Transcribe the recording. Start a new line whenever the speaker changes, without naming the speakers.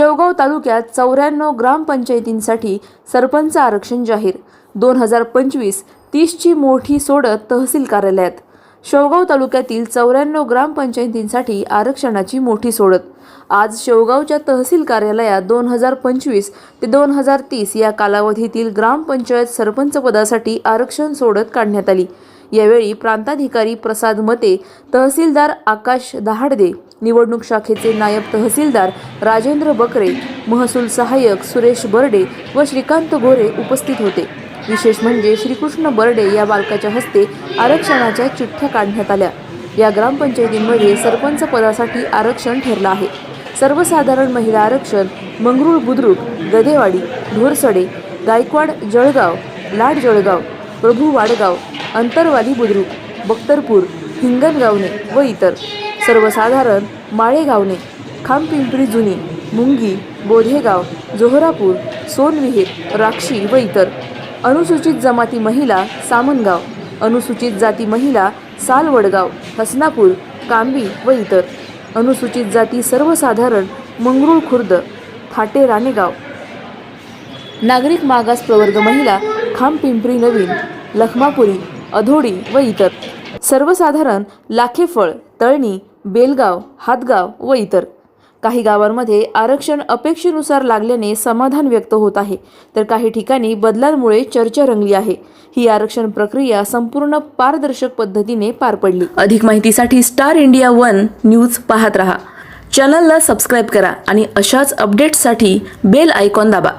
शेवगाव तालुक्यात चौऱ्याण्णव ग्रामपंचायतींसाठी सरपंच आरक्षण जाहीर. दोन हजार पंचवीस तीसची मोठी सोडत तहसील कार्यालयात. शेवगाव तालुक्यातील चौऱ्याण्णव ग्रामपंचायतींसाठी आरक्षणाची मोठी सोडत. आज शेवगावच्या तहसील कार्यालयात दोन हजार पंचवीस ते दोन हजार तीस या कालावधीतील ग्रामपंचायत सरपंच पदासाठी आरक्षण सोडत काढण्यात आली. यावेळी प्रांताधिकारी प्रसाद मते तहसीलदार आकाश दहाडदे निवडणूक शाखेचे नायब तहसीलदार राजेंद्र बकरे महसूल सहाय्यक सुरेश बर्डे व श्रीकांत गोरे उपस्थित होते. विशेष म्हणजे श्रीकृष्ण बर्डे या बालकाच्या हस्ते आरक्षणाच्या चिठ्ठ्या काढण्यात आल्या. या ग्रामपंचायतींमध्ये सरपंच पदासाठी आरक्षण ठरलं आहे. सर्वसाधारण महिला आरक्षण मंगरुळ बुद्रुक गदेवाडी ढोरसडे गायकवाड जळगाव लाड जळगाव प्रभू वाडगाव अंतरवाली बुद्रुक बख्तरपूर हिंगणगावणे व इतर. सर्वसाधारण माळेगावणे खामपिंपरी जुनी मुंगी बोधेगाव जोहरापूर सोनविहीर राक्षी व इतर अनुसूचित जमाती महिला सामनगाव अनुसूचित जाती महिला सालवडगाव हसनापूर कांबी व इतर अनुसूचित जाती सर्वसाधारण मंगरुळ खुर्द थाटे राणेगाव. नागरिक मागास प्रवर्ग महिला खामपिंपरी नवीन लखमापुरी अधोडी व इतर. सर्वसाधारण लाखेफळ तळणी बेलगाव हातगाव व इतर. काही गावांमध्ये आरक्षण अपेक्षेनुसार लागल्याने समाधान व्यक्त होत आहे. तर काही ठिकाणी बदलांमुळे चर्चा रंगली आहे. ही आरक्षण प्रक्रिया संपूर्ण पारदर्शक पद्धतीने पार पडली. अधिक माहितीसाठी स्टार इंडिया वन न्यूज पाहत रहा. चॅनलला सबस्क्राईब करा आणि अशाच अपडेट्ससाठी बेल आयकॉन दाबा.